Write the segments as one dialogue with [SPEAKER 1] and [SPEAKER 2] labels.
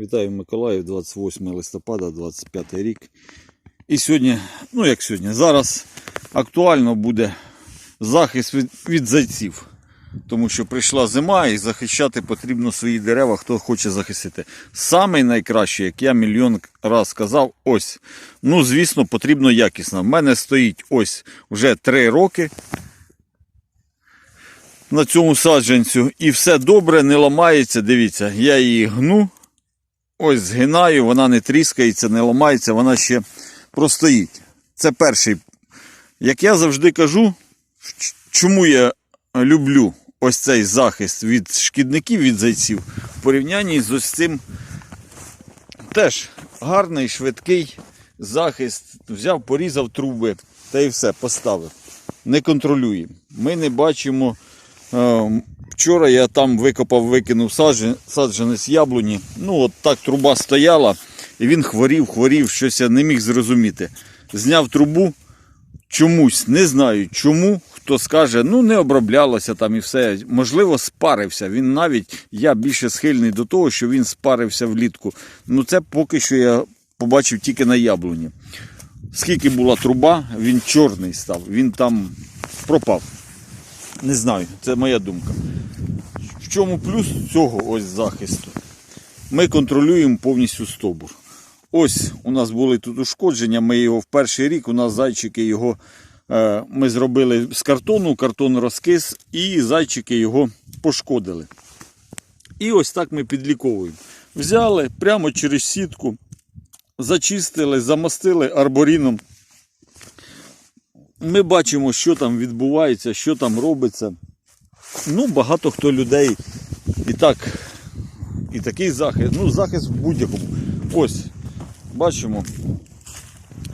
[SPEAKER 1] Вітаю Миколаїв, 28 листопада, 25 рік. І сьогодні, ну як сьогодні, зараз актуально буде захист від, від зайців. Тому що прийшла зима і захищати потрібно свої дерева, хто хоче захистити. Саме найкраще, як я мільйон раз казав, ось. Ну, звісно, потрібно якісно. В мене стоїть ось вже 3 роки на цьому саджанцю. І все добре, не ламається. Дивіться, я її гну. Ось згинаю, вона не тріскається, не ламається, вона ще простоїть. Це перший. Як я завжди кажу, чому я люблю ось цей захист від шкідників, від зайців, в порівнянні з ось цим теж гарний, швидкий захист. Взяв, порізав труби та і все, поставив. Не контролюємо. Ми не бачимо. Вчора я там викопав, викинув саджан- саджанець яблуні. Ну, от так труба стояла, і він хворів, хворів, щось я не міг зрозуміти. Зняв трубу чомусь, не знаю чому. Хто скаже, ну не оброблялося там і все. Можливо, спарився. Він навіть, я більше схильний до того, що він спарився влітку. Ну це поки що я побачив тільки на яблуні. Скільки була труба, він чорний став, він там пропав. Не знаю, це моя думка. В чому плюс цього ось захисту? Ми контролюємо повністю стовбур. Ось у нас були тут ушкодження. Ми його в перший рік, у нас зайчики його е, ми зробили з картону, картон розкис, і зайчики його пошкодили. І ось так ми підліковуємо. Взяли прямо через сітку, зачистили, замастили арборіном. Ми бачимо, що там відбувається, що там робиться. Ну, багато хто людей і так, і такий захист, ну, захист в будь-якому. Ось, бачимо.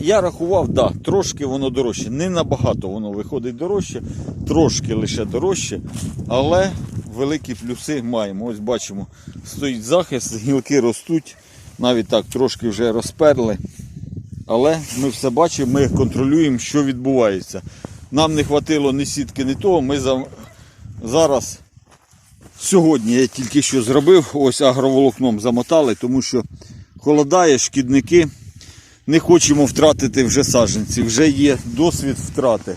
[SPEAKER 1] Я рахував, да, трошки воно дорожче. Не набагато воно виходить дорожче, трошки лише дорожче, але великі плюси маємо. Ось бачимо, стоїть захист, гілки ростуть, навіть так трошки вже розперли. Але ми все бачимо, ми контролюємо, що відбувається. Нам не хватило ні сітки, ні того. Ми за... зараз, сьогодні я тільки що зробив, ось агроволокном замотали, тому що холодає, шкідники. Не хочемо втратити вже саджанці, вже є досвід втрати,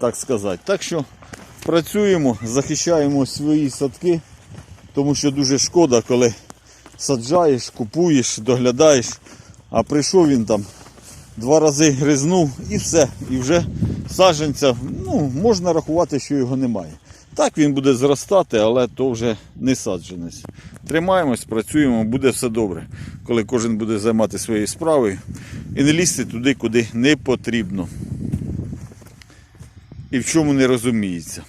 [SPEAKER 1] так сказати. Так що працюємо, захищаємо свої садки, тому що дуже шкода, коли саджаєш, купуєш, доглядаєш, а прийшов він там два рази гризнув і все. І вже саджанця, ну, можна рахувати, що його немає. Так він буде зростати, але то вже не саджанець. Тримаємось, працюємо, буде все добре, коли кожен буде займатися своєю справою і не лізти туди, куди не потрібно. І в чому не розуміється.